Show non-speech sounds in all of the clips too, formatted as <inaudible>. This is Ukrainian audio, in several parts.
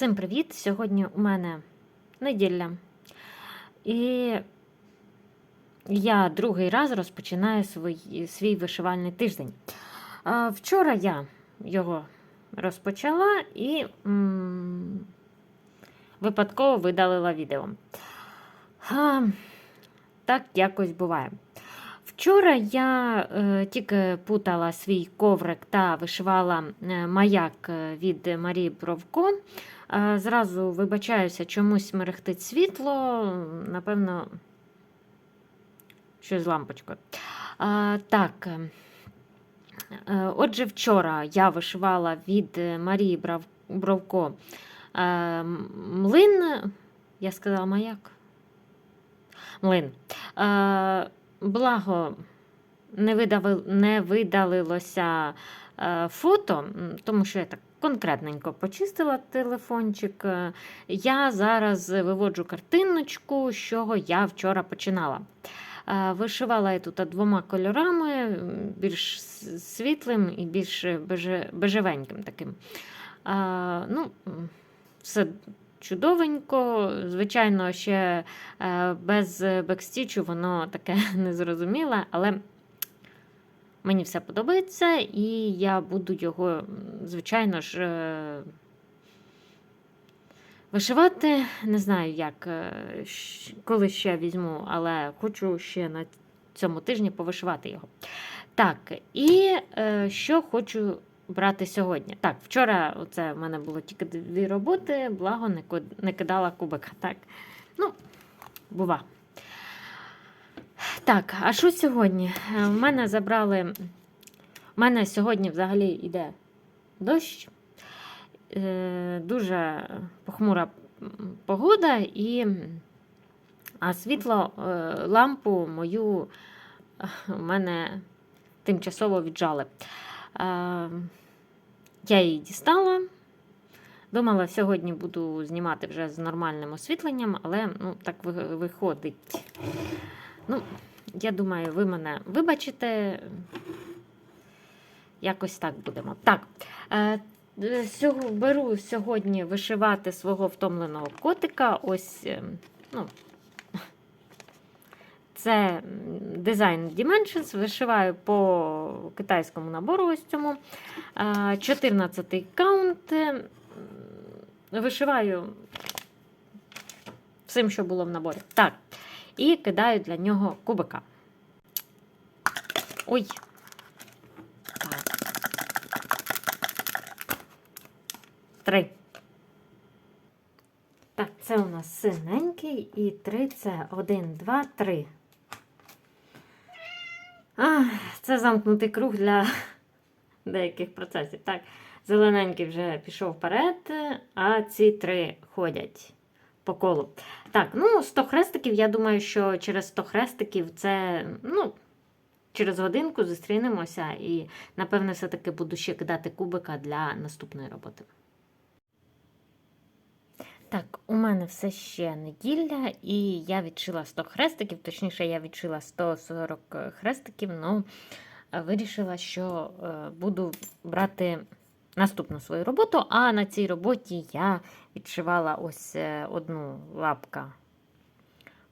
Всім привіт! Сьогодні у мене неділя. І я другий раз розпочинаю свій, свій вишивальний тиждень. Вчора я його розпочала і м, випадково видалила відео. А, так якось буває. Вчора я е, тільки путала свій коврик та вишивала е, маяк е, від Марії Бровко. Зразу вибачаюся, чомусь мерехтить світло. Напевно, щось лампочкою. Так. е, е, Отже, вчора я вишивала від е, Марії Бровко млин. Я сказала маяк. Млин. Благо, не, видалилося фото, тому що я так конкретненько почистила телефончик. Е, Я зараз виводжу картиночку, з чого я вчора починала. Е, Вишивала я тут двома кольорами, більш світлим і більш бежевеньким таким. Е, Ну, все чудовенько. Звичайно, ще е, без бекстічу воно таке <laughs> незрозуміле, але мені все подобається, і я буду його, звичайно ж, е, вишивати. Не знаю, як, е, коли ще візьму, але хочу ще на цьому тижні повишивати його. Так, і е, що хочу брати сьогодні. Так, вчора це в мене було тільки дві роботи, благо не, не кидала кубика. Так, ну, бува. Так, а що сьогодні? Е, В мене забрали. У мене сьогодні взагалі йде дощ, е, дуже похмура погода, і а світло, е, лампу мою у мене тимчасово віджали. Я її дістала. Думала, сьогодні буду знімати вже з нормальним освітленням, але ну, так виходить. Ну, я думаю, ви мене вибачите. Якось так будемо. Так. Е, е, беру сьогодні вишивати свого втомленого котика. Ось, е, ну, це Design Dimensions. Вишиваю по китайському набору ось цьому. 14 каунт. Вишиваю всім, що було в наборі. Так. І кидаю для нього кубика. Ой. Так. Три. Так, це у нас синенький і три це один, два, три. А, це замкнутий круг для <laughs> деяких процесів. Так, зелененький вже пішов вперед, а ці три ходять по колу. Так, ну 100 хрестиків, я думаю, що через 100 хрестиків це, ну, через годинку зустрінемося і, напевне, все-таки буду ще кидати кубика для наступної роботи. Так, у мене все ще неділя, і я відшила 100 хрестиків, точніше, я відшила 140 хрестиків, але вирішила, що е, буду брати наступну свою роботу. А на цій роботі я відшивала ось е, одну лапка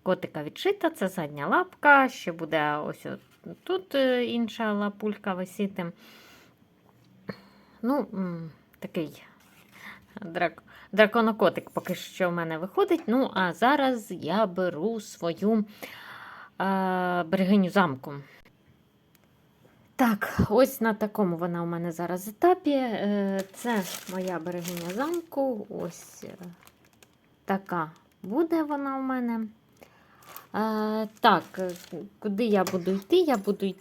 котика відшита, це задня лапка, ще буде ось тут е, інша лапулька висіти. Ну, такий драк... драконокотик поки що в мене виходить. Ну, а зараз я беру свою е, берегиню замку. Так, ось на такому вона у мене зараз етапі. Е, Це моя берегиня замку. Ось е, така буде вона у мене. Е, Так, куди я буду йти? Я буду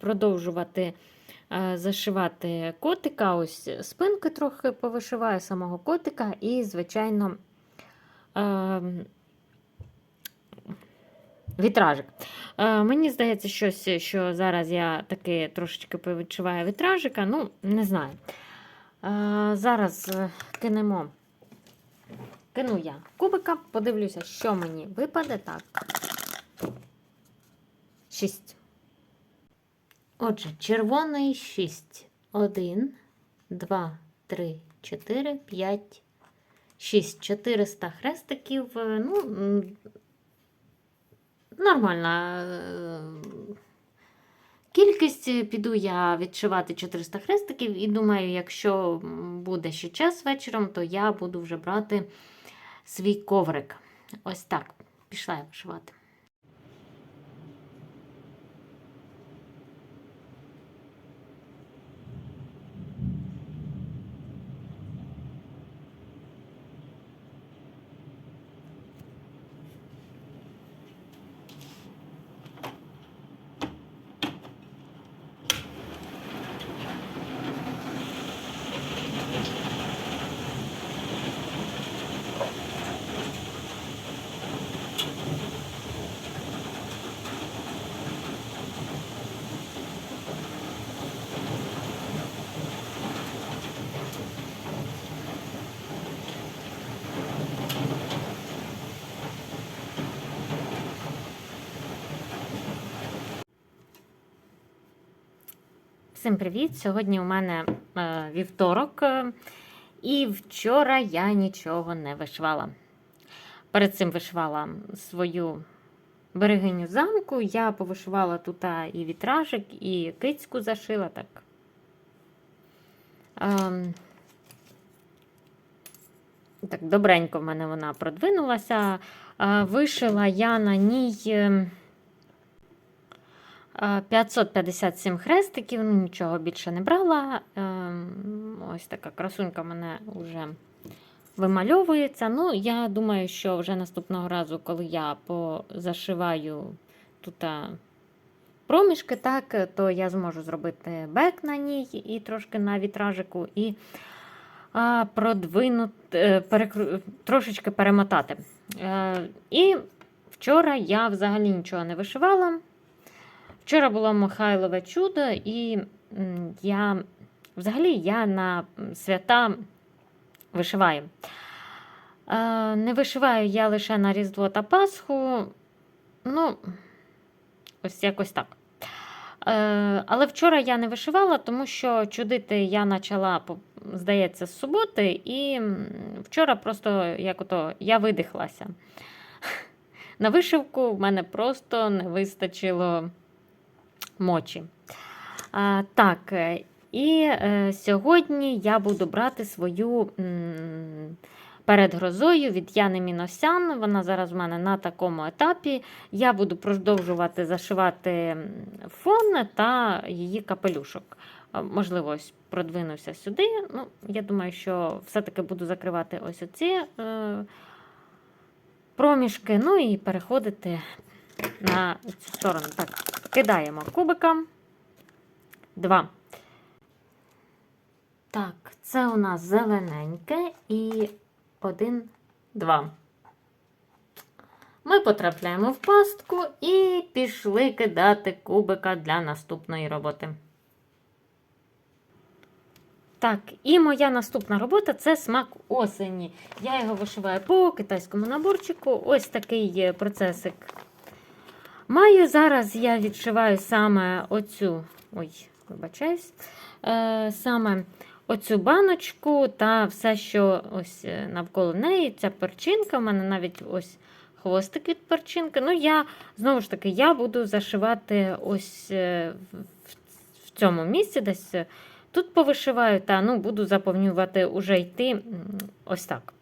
продовжувати зашивати котика. Ось спинки трохи повишиваю самого котика і, звичайно, ем, вітражик. Е, Мені здається, щось, що зараз я таки трошечки повідчуваю вітражика. Ну, не знаю. Е, Зараз е, кинемо. Кину я кубика, подивлюся, що мені випаде. Так. Шість. Отже, червоний 6. 1, 2, 3, 4, 5, 6 400 хрестиків. е, Ну, нормальна е, кількість. Піду я відшивати 400 хрестиків, і думаю, якщо буде ще час вечором, то я буду вже брати свій коврик. Ось так. Пішла я вишивати. Всім привіт! Сьогодні у мене е, вівторок, е, і вчора я нічого не вишивала. Перед цим вишивала свою берегиню замку. Я повишивала тут і вітражик, і кицьку зашила. так. Ем, так, добренько в мене вона продвинулася. Е, Вишила я на ній. Ем, е, 557 хрестиків, ну, нічого більше не брала. Ем, Ось така красунька мене вже вимальовується. Ну, я думаю, що вже наступного разу, коли я позашиваю тут проміжки, так, то я зможу зробити бек на ній і трошки на вітражику, і продвинути, е, перекру- трошечки перемотати. Е, І вчора я взагалі нічого не вишивала. Вчора було Михайлове чудо, і я взагалі я на свята вишиваю. Е, Не вишиваю я лише на Різдво та Пасху. Ну, ось якось так. Е, Але вчора я не вишивала, тому що чудити я почала, здається, з суботи, і вчора просто як ото я видихлася. <laughs> На вишивку в мене просто не вистачило мочі. А, так, е, і е, сьогодні я буду брати свою м, перед грозою від Яни Міносян. Вона зараз в мене на такому етапі. Я буду продовжувати зашивати фон та її капелюшок. Можливо, ось продвинуся сюди. Ну, я думаю, що все-таки буду закривати ось оці е, проміжки, ну і переходити на цю сторону. Так, кидаємо кубика. Два. Так, це у нас зелененьке і один, два. Ми потрапляємо в пастку і пішли кидати кубика для наступної роботи. Так, і моя наступна робота це смак осені. Я його вишиваю по китайському наборчику. Ось такий процесик Маю зараз я відшиваю саме оцю, ой, вибачаюсь, е, саме оцю баночку та все, що ось е, навколо неї. Ця перчинка, в мене навіть ось хвостик від перчинки. Ну, я, знову ж таки, я буду зашивати ось е, в, цьому місці десь. Тут повишиваю, та ну, буду заповнювати уже йти ось так.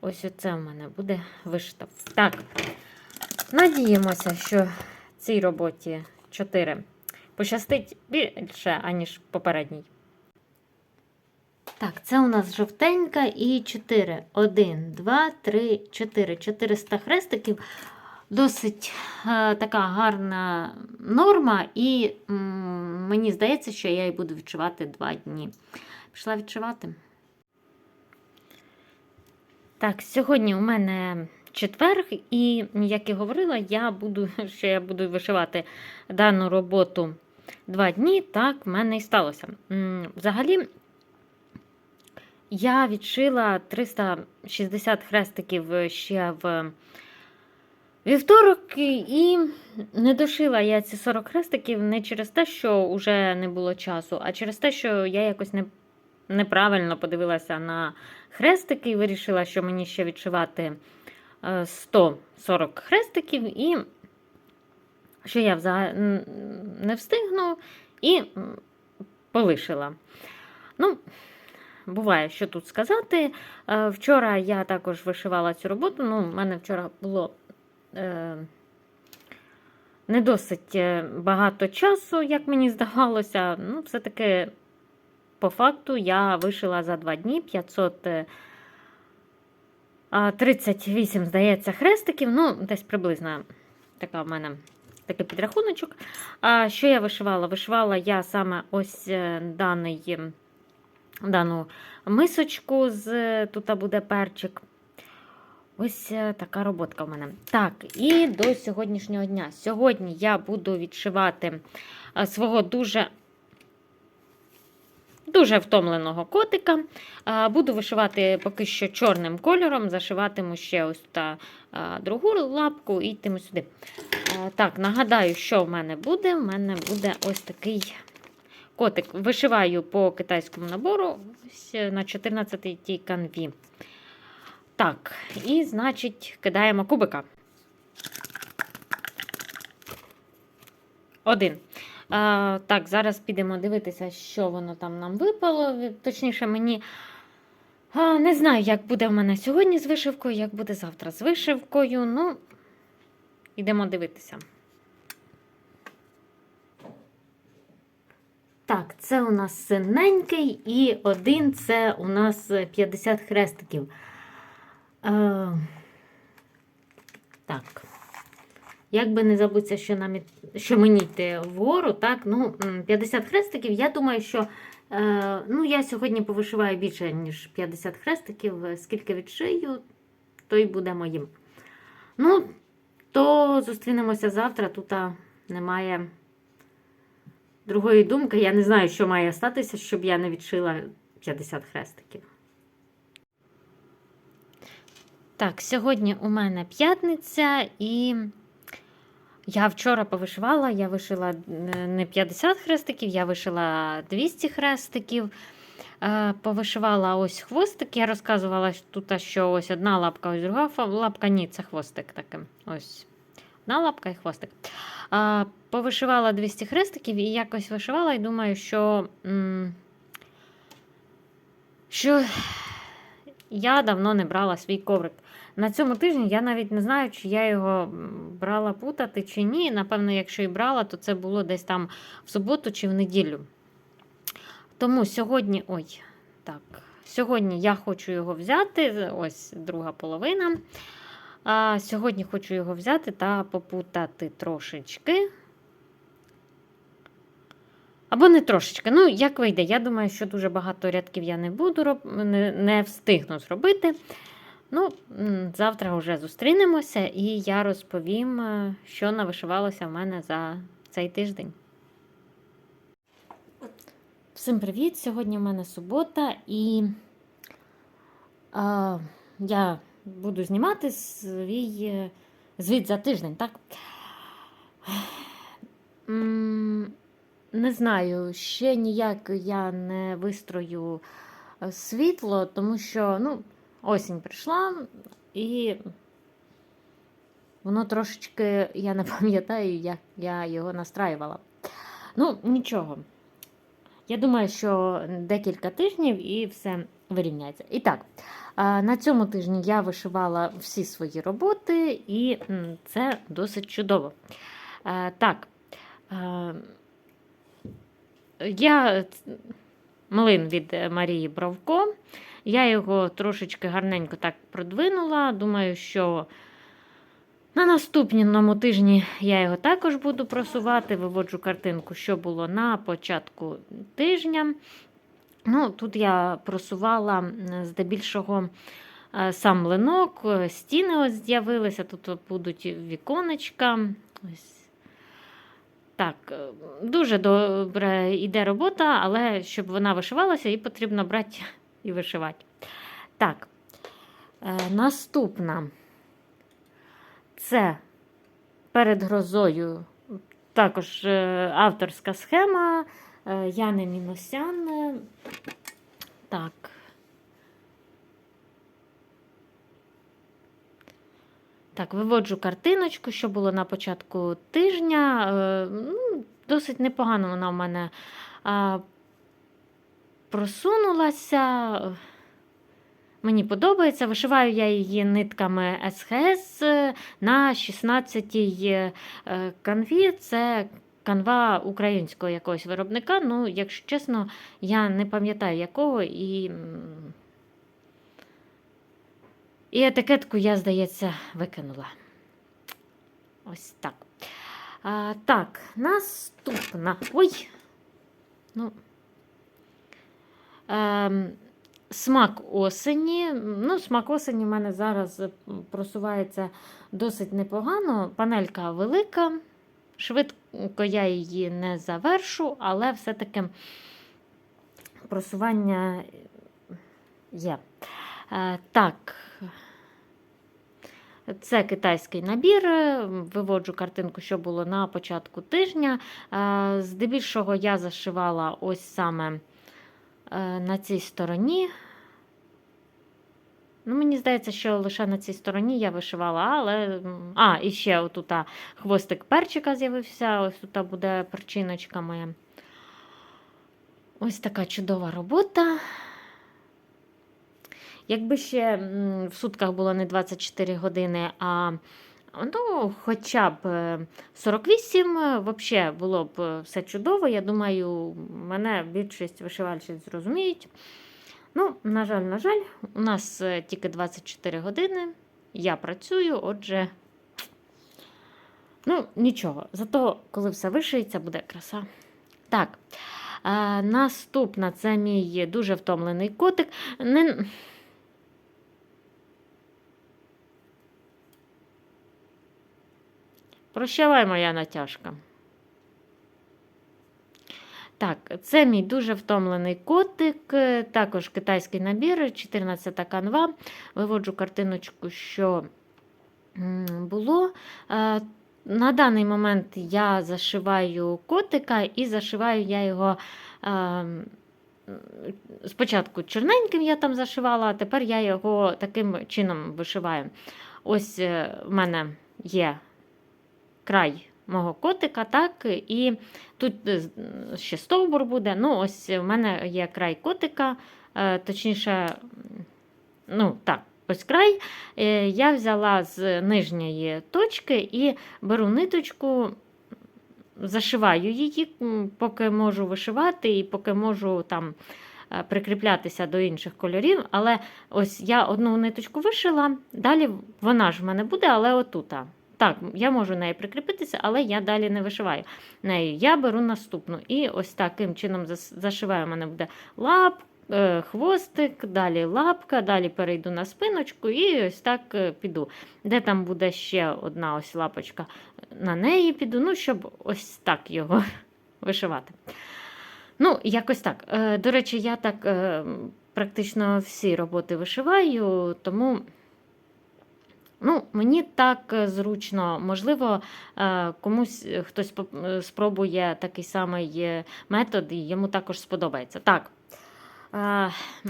Ось оце в мене буде вишито. Так. Надіємося, що цій роботі 4 пощастить більше, аніж попередній. Так, це у нас жовтенька і 4. 1, 2, 3, 4. 400 хрестиків. Досить е, така гарна норма, і м, мені здається, що я її буду відчувати 2 дні. Пішла відчувати. Так, сьогодні у мене четверг, і, як і говорила, я буду, <laughs> що я буду вишивати дану роботу два дні. Так, в мене і сталося. Взагалі, я відшила 360 хрестиків ще в вівторок, і не дошила я ці 40 хрестиків не через те, що вже не було часу, а через те, що я якось не неправильно подивилася на хрестики і вирішила, що мені ще відшивати 140 хрестиків, і що я взагалі не встигну і полишила. Ну, буває, що тут сказати. Е, Вчора я також вишивала цю роботу. Ну, в мене вчора було е, не досить е, багато часу, як мені здавалося. Ну, все-таки, по факту, я вишила за два дні 538, здається, хрестиків. Ну, десь приблизно така в мене такий підрахуночок. А що я вишивала? Вишивала я саме ось е, даний, дану мисочку з тут буде перчик. Ось е, така роботка в мене. Так, і до сьогоднішнього дня. Сьогодні я буду відшивати е, свого дуже дуже втомленого котика. Буду вишивати поки що чорним кольором, зашиватиму ще ось та другу лапку і йтиму сюди. Так, нагадаю, що в мене буде. У мене буде ось такий котик. Вишиваю по китайському набору е, на 14-й канві. Так, і, значить, кидаємо кубика. Один. А, так, зараз підемо дивитися, що воно там нам випало. Точніше, мені а, не знаю, як буде в мене сьогодні з вишивкою, як буде завтра з вишивкою. Ну, йдемо дивитися. Так, це у нас синенький, і один це у нас 50 хрестиків. Е, так. Як би не забутися, що, нам, що мені йти вгору, так, ну, 50 хрестиків. Я думаю, що е, ну, я сьогодні повишиваю більше, ніж 50 хрестиків. Е, Скільки відшию, то й буде моїм. Ну, то зустрінемося завтра. Тут немає другої думки. Я не знаю, що має статися, щоб я не відшила 50 хрестиків. Так, сьогодні у мене п'ятниця, і я вчора повишивала, я вишила е, не 50 хрестиків, я вишила 200 хрестиків. Е, Повишивала ось хвостик. Я розказувала тут, що ось одна лапка, ось друга лапка. Ні, це хвостик таким. Ось одна лапка і хвостик. Повишивала 200 хрестиків і якось вишивала, і думаю, що, що я давно не брала свій коврик. На цьому тижні я навіть не знаю, чи я його брала путати чи ні. Напевно, якщо і брала, то це було десь там в суботу чи в неділю. Тому сьогодні, ой, так, сьогодні я хочу його взяти. Ось друга половина. А, сьогодні хочу його взяти та попутати трошечки. Або не трошечки. Ну, як вийде, я думаю, що дуже багато рядків я не буду роб... не, не встигну зробити. Ну, завтра вже зустрінемося, і я розповім, е, що навишивалося в мене за цей тиждень. Всім привіт! Сьогодні в мене субота, і а, я буду знімати свій е, звіт за тиждень, так? Не знаю, ще ніяк я не вистрою е, світло, тому що ну, осінь прийшла, і воно трошечки, я не <laughs> пам'ятаю, як я його настраювала. Ну, нічого. Я думаю, що декілька тижнів і все вирівняється. І так, на цьому тижні я вишивала всі свої роботи, і це досить чудово. Так, я млин від Марії Бровко. Я його трошечки гарненько так продвинула. Думаю, що на наступному тижні я його також буду просувати. Виводжу картинку, що було на початку тижня. Ну, Тут я просувала здебільшого е, сам млинок, е, стіни ось з'явилися, тут будуть віконечка. Ось. Так, е, дуже добре йде робота, але щоб вона вишивалася, її потрібно брати і вишивати. Так, е, наступна це перед грозою також е, авторська схема е, Яни Міносян. Так. Так, виводжу картиночку, що було на початку тижня. Е, ну, досить непогано вона в мене просунулася. Мені подобається. Вишиваю я її нитками СХС на 16-й е, канві. Це канва українського якогось виробника. Ну, якщо чесно, я не пам'ятаю якого і. І етикетку я, здається, викинула. Ось так. А, так, наступна. Ой. Ну. Ем, смак осені. Ну, смак осені в мене зараз просувається досить непогано. Панелька велика. Швидко я її не завершу, але все-таки просування є. Е, так. Це китайський набір. е, Виводжу картинку, що було на початку тижня. Е, Здебільшого я зашивала ось саме е, на цій стороні. Ну, мені здається, що лише на цій стороні я вишивала, але. А, і ще отут хвостик перчика з'явився, ось тут буде перчиночка моя. Ось така чудова робота. Якби ще в сутках було не 24 години, а ну, хоча б е, 48, е, взагалі було б е, все чудово. Я думаю, мене більшість вишивальщиць зрозуміють. Ну, на жаль, на жаль, у нас е, тільки 24 години. Я працюю, отже, ну, нічого. Зато, коли все вишиється, буде краса. Так. Наступна це мій дуже втомлений котик. Не... Прощавай, моя натяжка. Так, це мій дуже втомлений котик, е, також китайський набір, 14 канва. Виводжу картиночку, що було. Е, На даний момент я зашиваю котика і зашиваю я його. е, Спочатку чорненьким я там зашивала, а тепер я його таким чином вишиваю. Ось в мене є край мого котика, так, і тут е, ще стовбур буде. Ну, ось в мене є край котика, е, точніше, ну, так, ось край. Е, Я взяла з нижньої точки і беру ниточку, зашиваю її, поки можу вишивати, і поки можу там. Прикріплятися до інших кольорів, але ось я одну ниточку вишила, далі вона ж в мене буде, але отута. Так, я можу нею прикріпитися, але я далі не вишиваю нею. Я беру наступну. І ось таким чином зашиваю. У мене буде лап, е, хвостик, далі лапка, далі перейду на спиночку і ось так е, піду. Де там буде ще одна ось лапочка, на неї піду, ну, щоб ось так його <laughs> вишивати. Ну, якось так. Е, До речі, я так практично всі роботи вишиваю, тому. Ну, мені так е, зручно. Можливо, е, комусь е, хтось спробує такий самий метод, і йому також сподобається. Так,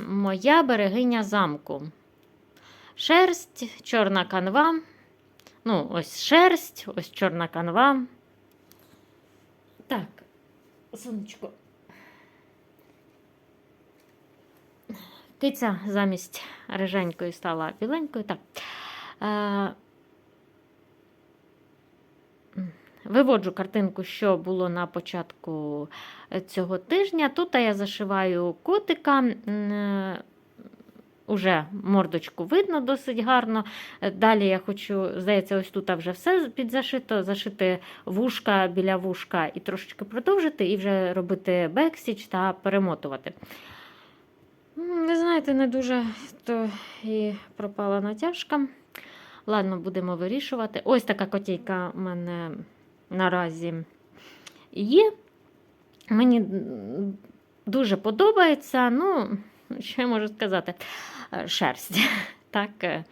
моя берегиня замку. Шерсть, чорна канва. Ну, ось шерсть, ось чорна канва. Так, сонечко. Киця замість риженької стала біленькою. Так. Виводжу картинку, що було на початку е, цього тижня. Тут я зашиваю котика. е, Уже мордочку видно досить гарно. Е, Далі я хочу, здається, ось тут вже все підзашито, зашити вушка біля вушка і трошечки продовжити, і вже робити бексіч та перемотувати. Ви знаєте, не дуже то і пропала натяжка. Ладно, будемо вирішувати. Ось така котейка у мене наразі є. Мені дуже подобається. Ну, що я можу сказати? Е, Шерсть. <laughs> Так. е.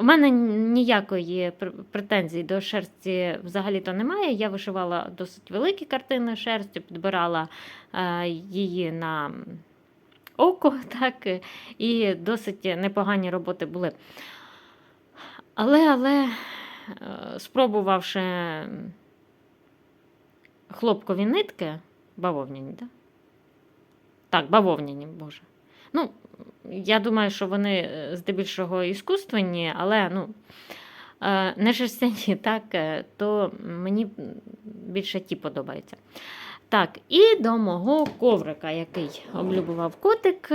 У мене ніякої пр- претензій до шерсті взагалі-то немає. Я вишивала досить великі картини шерстю, підбирала е, її на око, <laughs> так, і досить непогані роботи були. Але, але, е, спробувавши хлопкові нитки, бавовняні, так? Так, бавовняні, боже. Ну, я думаю, що вони е, здебільшого іскусственні, але ну, е, не шерстяні, <laughs> так, то мені більше ті подобаються. Так, і до мого коврика, який облюбував котик.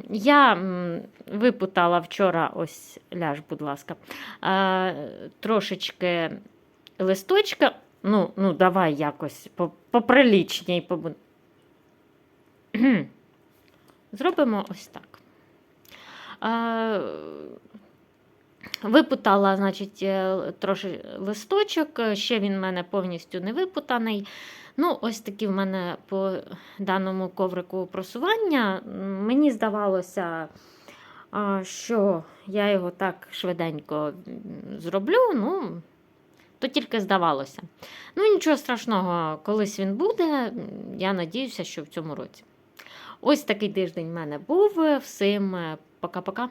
Е, е, Я випутала вчора, ось ляж, будь ласка, е, трошечки листочка. Ну, ну давай якось по- поприлічній побу... Зробимо ось так. Випутала, значить, е, трошки листочок, е, ще він в мене повністю не випутаний. Ну, ось такі в мене по даному коврику просування. Мені здавалося, що я його так швиденько зроблю. Ну, то тільки здавалося. Ну, нічого страшного, колись він буде. Я надіюся, що в цьому році. Ось такий тиждень в мене був. Всім е, пока-пока.